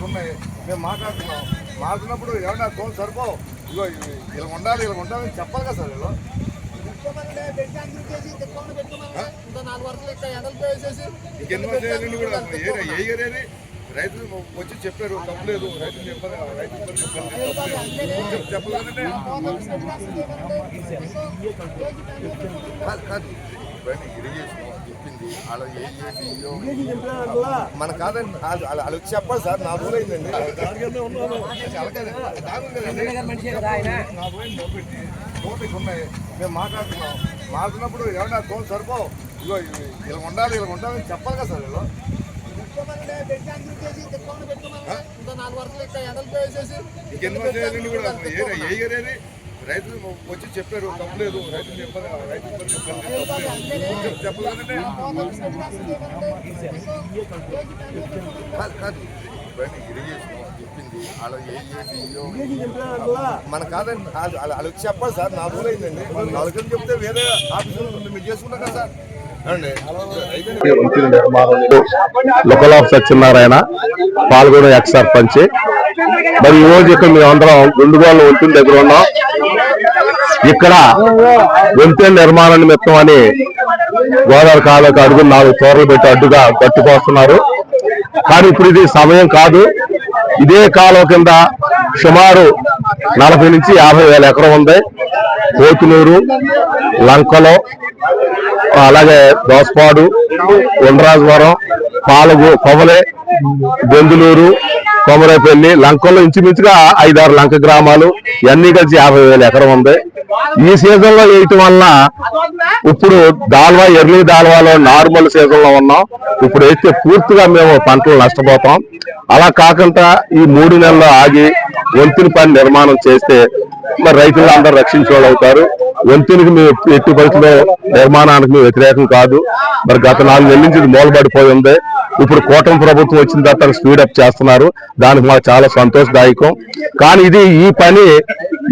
ఉన్నాయి. మేము మాట్లాడుతున్నాం. మాట్లాడినప్పుడు ఏమన్నా తోలు సరిపో ఇగో ఇలా ఉండాలి ఇలా ఉండాలని చెప్పాలి కదా సార్ వీళ్ళు. రైతులు వచ్చి చెప్పారు తప్పలేదు రైతులు చెప్పారు రైతులు ఇరిగేషన్. ఏంటి. మన కాదండి వాళ్ళు వచ్చి చెప్పాలి సార్ నా రోజులు అయిందండి నా నోటికి ఉన్నాయి మేము మాట్లాడుతున్నాం. మాట్లాడినప్పుడు ఏమన్నా తోలు సరిపో ఇగో ఇలా ఉండాలి ఇలా ఉండాలని చెప్పాలి కదా సార్ వీళ్ళు. ఇంకెన్ని మంది కూడా? ఏ ఏ ఏరియాని రైతులు వచ్చి చెప్పారు తప్పలేదు రైతులు చెప్పారు రైతు చెప్పారు తప్పలేదు. చెప్పలేదంటే కాదు, ఇవన్నీ ఇరిగేషన్ చెప్పింది. అలా ఏ ఏంటి మన కాదండి వాళ్ళు వాళ్ళు- వచ్చి చెప్పాలి సార్ నా రోజులు అయిందండి. నాలుగు చెప్తే వేరే ఆఫీసులో మీరు చేసుకుంటాం కదా సార్. అండి లుకలాఫ్ సత్యనారాయణ పాల్గొన ఎక్స్ సర్పంచ్ మరి ఈ రోజు ఇక్కడ మేము అందరం గుండుగోళ్ళ ఒంటిన దగ్గర ఉన్నాం. ఇక్కడ వంతెన నిర్మాణ నిమిత్తం అని గోదావరి కాలకు అడుగు నాలుగు తోరలు పెట్టి అడ్డుగా కట్టుకొస్తున్నారు. కానీ ఇప్పుడు ఇది సమయం కాదు. ఇదే కాలం కింద సుమారు నలభై నుంచి యాభై వేల ఎకరం ఉంది. కోతునూరు లంకలో అలాగే దోసపాడు ఉండ్రాజవరం పాలగు కొవలే బెందులూరు కొమరపల్లి లంకల్లో ఇంచుమించుగా ఐదారు లంక గ్రామాలు ఇవన్నీ కలిసి యాభై వేల ఎకరం ఉంది. ఈ సీజన్లో వేయటం వలన ఇప్పుడు దాల్వా ఎర్లీ దాల్వాలో నార్మల్ సీజన్లో ఉన్నాం. ఇప్పుడు వేస్తే పూర్తిగా మేము పంటలు నష్టపోతాం. అలా కాకుండా ఈ మూడు నెలలు ఆగి వంతుని పని నిర్మాణం చేస్తే మరి రైతులు అందరూ రక్షించే అవుతారు. వంతునికి మేము ఎట్టి పరిస్థితుల్లో నిర్మాణానికి మేము వ్యతిరేకం కాదు. మరి గత నాలుగు నెలల నుంచి ఇది మూలబడిపోయి ఉంది. ఇప్పుడు కూటమి ప్రభుత్వం వచ్చిన తర్వాత స్పీడ్ అప్ చేస్తున్నారు. దానికి మాకు చాలా సంతోషదాయకం. కానీ ఇది ఈ పని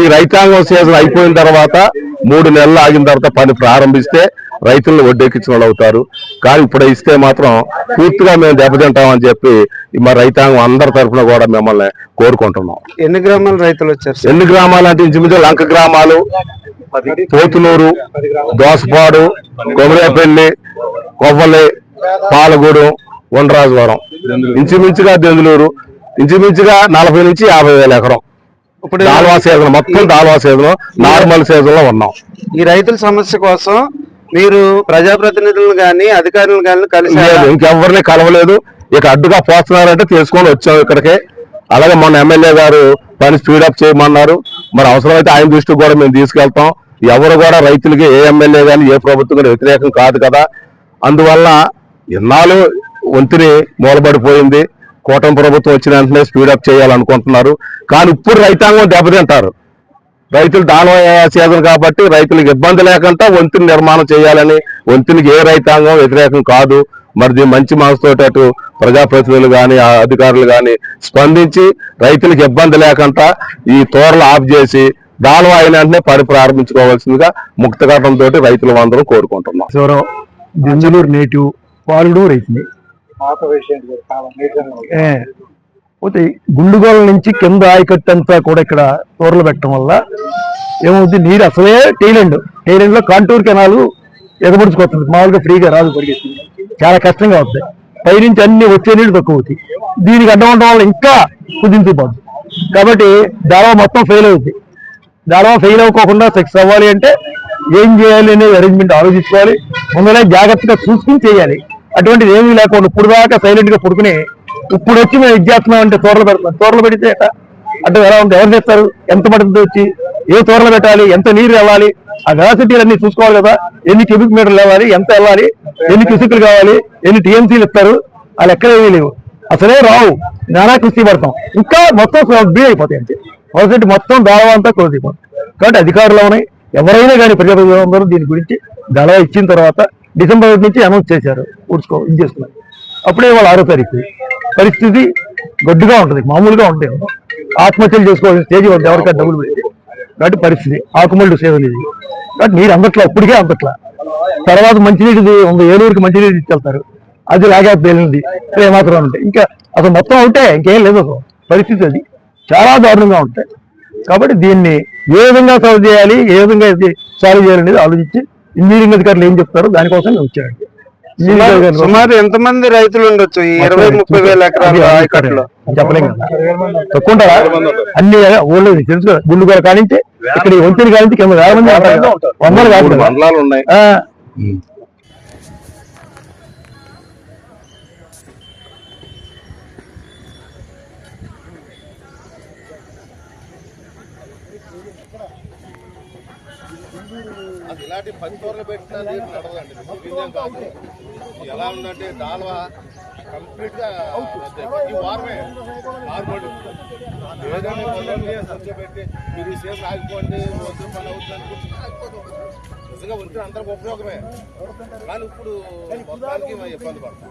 ఈ రైతాంగం సీజన్ అయిపోయిన తర్వాత మూడు నెలలు ఆగిన తర్వాత పని ప్రారంభిస్తే రైతులను వడ్డెక్కించిన వాళ్ళు అవుతారు. కానీ ఇప్పుడు ఇస్తే మాత్రం పూర్తిగా మేము దెబ్బతింటామని చెప్పి మా రైతాంగం అందరి తరఫున కూడా మిమ్మల్ని కోరుకుంటున్నాం. ఎన్ని గ్రామాల రైతులు వచ్చారు ఎన్ని గ్రామాలు అంటే ఇంచుమించు లంక గ్రామాలు పోతునూరు దోసపాడు కొమరేపల్లి కొవ్వలి పాలగూడు ఉండ్రాజవరం ఇంచుమించుగా దెందులూరు. ఇంచుమించుగా నలభై నుంచి యాభై వేల ఎకరం. ఇప్పుడు దాల్వా సీజన్ మొత్తం దాల్వా సీజన్ నార్మల్ సీజన్లో ఉన్నాం. ఈ రైతుల సమస్య కోసం మీరు ప్రజాప్రతినిధులను గాని అధికారులను గాని కలిసి ఇంకెవరిని కలవలేదు. ఇక అడ్డుగా పోస్తున్నారంటే తెలుసుకొని వచ్చాం ఇక్కడికి. అలాగే మొన్న ఎమ్మెల్యే గారు పని స్పీడప్ చేయమన్నారు. మరి అవసరమైతే ఆయన దృష్టికి కూడా మేము తీసుకెళ్తాం. ఎవరు కూడా రైతులకి ఏ ఎమ్మెల్యే కానీ ఏ ప్రభుత్వం కానీ వ్యతిరేకం కాదు కదా. అందువల్ల ఇన్నాళ్ళు వంతిని మూలబడిపోయింది కూటమి ప్రభుత్వం వచ్చిన వెంటనే స్పీడప్ చేయాలనుకుంటున్నారు. కానీ ఇప్పుడు రైతాంగం దెబ్బతింటారు. రైతులు దానం సీజన్ కాబట్టి రైతులకు ఇబ్బంది లేకుండా వంతిని నిర్మాణం చేయాలని వంతునికి ఏ రైతాంగం వ్యతిరేకం కాదు. మరి మంచి మనసుతో అటు ప్రజాప్రతినిధులు కానీ అధికారులు కానీ స్పందించి రైతులకు ఇబ్బంది లేకుండా ఈ తోరలు ఆఫ్ చేసి దానం అయిన వెంటనే పని ప్రారంభించుకోవాల్సిందిగా ముక్తఘటం తోటి రైతులు అందరూ కోరుకుంటున్నాం. నేటివ్ పాలుడు రైతుని పోతే గుండుగోల నుంచి కింద ఆయకట్టు అంతా కూడా ఇక్కడ తోరలు పెట్టడం వల్ల ఏమవుతుంది నీరు అసలే టైలెండ్ టైలెండ్లో కాంటూర్ కెనాలు ఎగబడుచుకొస్తుంది మామూలుగా ఫ్రీగా రాదు పరిగెత్తుంది చాలా కష్టంగా అవుతాయి. పైనుంచి అన్ని వచ్చే నీళ్ళు తక్కువ అవుతాయి దీనికి అడ్డం ఉండడం వల్ల ఇంకా కుదించిపోతుంది కాబట్టి దారవ మొత్తం ఫెయిల్ అవుతుంది దావా ఫెయిల్ అవ్వకుండా సక్సెస్ అవ్వాలి అంటే ఏం చేయాలి అనేది అరేంజ్మెంట్ ఆలోచించుకోవాలి. ముందరే జాగ్రత్తగా చూసుకుని చేయాలి. అటువంటిది ఏమీ లేకుండా ఇప్పుడు దాకా సైలెంట్గా పుడుకుని ఇప్పుడు వచ్చి మేము ఇది చేస్తున్నాం అంటే తోరలు పెడతాం. తోరలు పెడితే ఎట్టా? అంటే ఎలా ఉంది? ఎవరు చేస్తారు? ఎంత పడుతుంది వచ్చి? ఏ తోరలు పెట్టాలి? ఎంత నీరు వెళ్ళాలి? ఆ వెలాసిటీలు అన్ని చూసుకోవాలి కదా. ఎన్ని క్యూబిక్ మీటర్లు వెళ్ళాలి? ఎంత వెళ్ళాలి? ఎన్ని క్యూసిక్లు కావాలి? ఎన్ని టీఎంసీలు ఇస్తారు? వాళ్ళు లెక్కలు ఏమీ లేవు. అసలే రావు. నానా కృషి పడతాం. ఇంకా మొత్తం బీ అయిపోతాయి అంతే. మొత్తం దావా అంతా క్లోజ్ అయిపోతుంది. కాబట్టి అధికారులు ఉన్నాయి. ఎవరైనా కానీ ప్రజాప్రతినిధులు దీని గురించి దళ ఇచ్చిన తర్వాత డిసెంబర్ ఒకటి నుంచి అనౌన్స్ చేశారు ఊడ్చుకో ఇది చేస్తున్నారు. అప్పుడే వాళ్ళు ఆరో తారీఖు. పరిస్థితి గడ్డుగా ఉంటుంది మామూలుగా ఉంటుంది ఆత్మహత్యలు చేసుకోవాల్సిన స్టేజ్ వాళ్ళు ఎవరికైనా డబ్బులు పెట్టి కాబట్టి పరిస్థితి ఆకుమల్లు సేవలు ఇది కాబట్టి నీరు అందట్లా ఇప్పటికే అందట్లా. తర్వాత మంచినీటిది వంద ఏలూరుకి మంచినీరు తీసుకెళ్తారు. అది లాగా తేలింది ఇక్కడ ఏమాత్రం ఉంటాయి. ఇంకా అసలు మొత్తం ఉంటే ఇంకేం లేదు అసలు. పరిస్థితి అది. చాలా దారుణంగా ఉంటాయి. కాబట్టి దీన్ని ఏ విధంగా సాల్వ్ చేయాలి ఏ విధంగా ఇది సాల్వ్ చేయాలనేది ఆలోచించి ఇంజనీరింగ్ అధికారులు ఏం చెప్తారో దానికోసం నేను వచ్చాను. సుమారు ఎంతమంది రైతులు ఉండొచ్చు ఈ ఇరవై ముప్పై వేల ఎకరాల చెప్పలేం తక్కువ ఉంటారా అన్ని ఊళ్ళో తెలుసు కదా గుండుగోల కానించి ఇక్కడ వంతెన కానించి. వందలు కాదు. మండలాలు ఉన్నాయి. ఇలాంటి పది తోరలు పెట్టినా నీరు నడవదండి. కాదు. ఎలా ఉందంటే దాల్వా కంప్లీట్గా ఈ వారమే నార్మల్ ఏదైనా పొలాన్ని కూర్చోబెట్టి మీరు ఈ సేపు ఆగిపోండి వద్దు పని అవుతుంది అనుకుంటే నిజంగా ఉంటే అందరికి ఉపయోగమే. కానీ ఇప్పుడు మొత్తానికి ఇబ్బంది పడతాం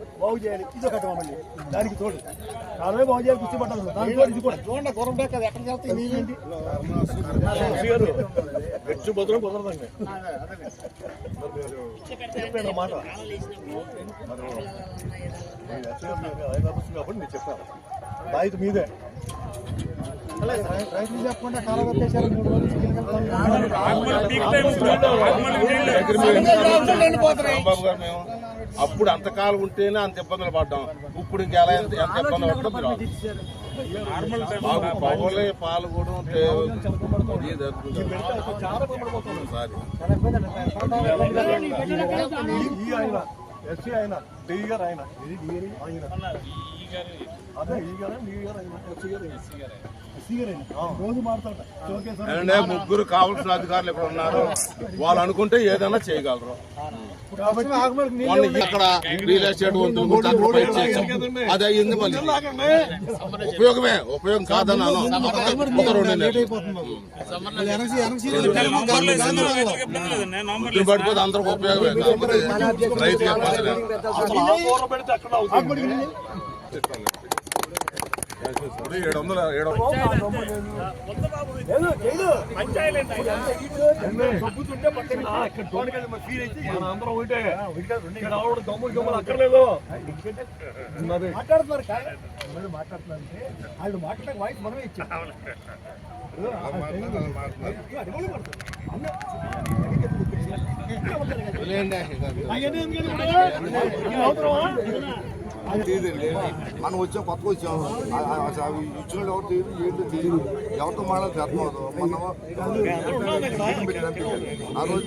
కదా. బాగు చేయాలి ఇది ఒకటి మమ్మల్ని దానికి తోడు. కాలమే బాగు చేయాలి కూర్చోబట్టాలి దానికి తోడు ఇది కూడా. చూడండి గుర్రం వెళ్తాయి నీళ్ళేంటి గచ్చు బదులు కుదరదండి. చెప్పండి మాట. కాబట్టి నేను చెప్పాను బాధ్యత మీదే. రైతులు చెప్పకుండా కాలం పెట్టేశారు మూడు మేము అప్పుడు అంతకాలం ఉంటేనే అంత ఇబ్బందులు పడ్డాం ఇప్పుడు ఇంకా ఎలా ఎంత ఎంత ఇబ్బంది పడ్డా. మాకు పవలే పాలు కూడా ఉంటే ఇది జరుగుతుంది. సారీ. ఈ ఆయన ఎస్సీ ఆయన డిఈ గారు ఆయన ఆయన అదే ఈ గారు డి గారు ఆయన ఎస్సీ గారు. ఎస్సీ గారు. ఆయన రోజు మాట్లాడతా ఓకే సార్. ఏంటంటే ముగ్గురు కావాల్సిన అధికారులు ఇక్కడ ఉన్నారు. వాళ్ళు అనుకుంటే ఏదైనా చేయగలరు. కాబట్టి ఆగమని మొన్న ఇక్కడ రియల్ ఎస్టేట్ వంతులు చేసాం. అది అయ్యింది మళ్ళీ? ఉపయోగమే ఉపయోగం కాదని అను. ఒక రెండు నెలలు. పొద్దున పడిపోతే అందరికి ఉపయోగమే. కాకపోతే రైతుకి ఇబ్బంది లేదు. ఏడు వందల ఏడు వందల మాట్లాడుతున్నారు కాదు. మాట్లాడుతున్నారు అంటే వాళ్ళు మాట్లాడే వాయిస్ మనమే ఇచ్చాం అవసరమా? తెలియదండి మనం వచ్చాం కొత్తగా వచ్చాం. అవి ఇచ్చిన ఎవరు తీరు ఏంటో తెలియదు. ఎవరితో మాట్లాడితే అర్థం అవుతుంది. మనం ఆ రోజు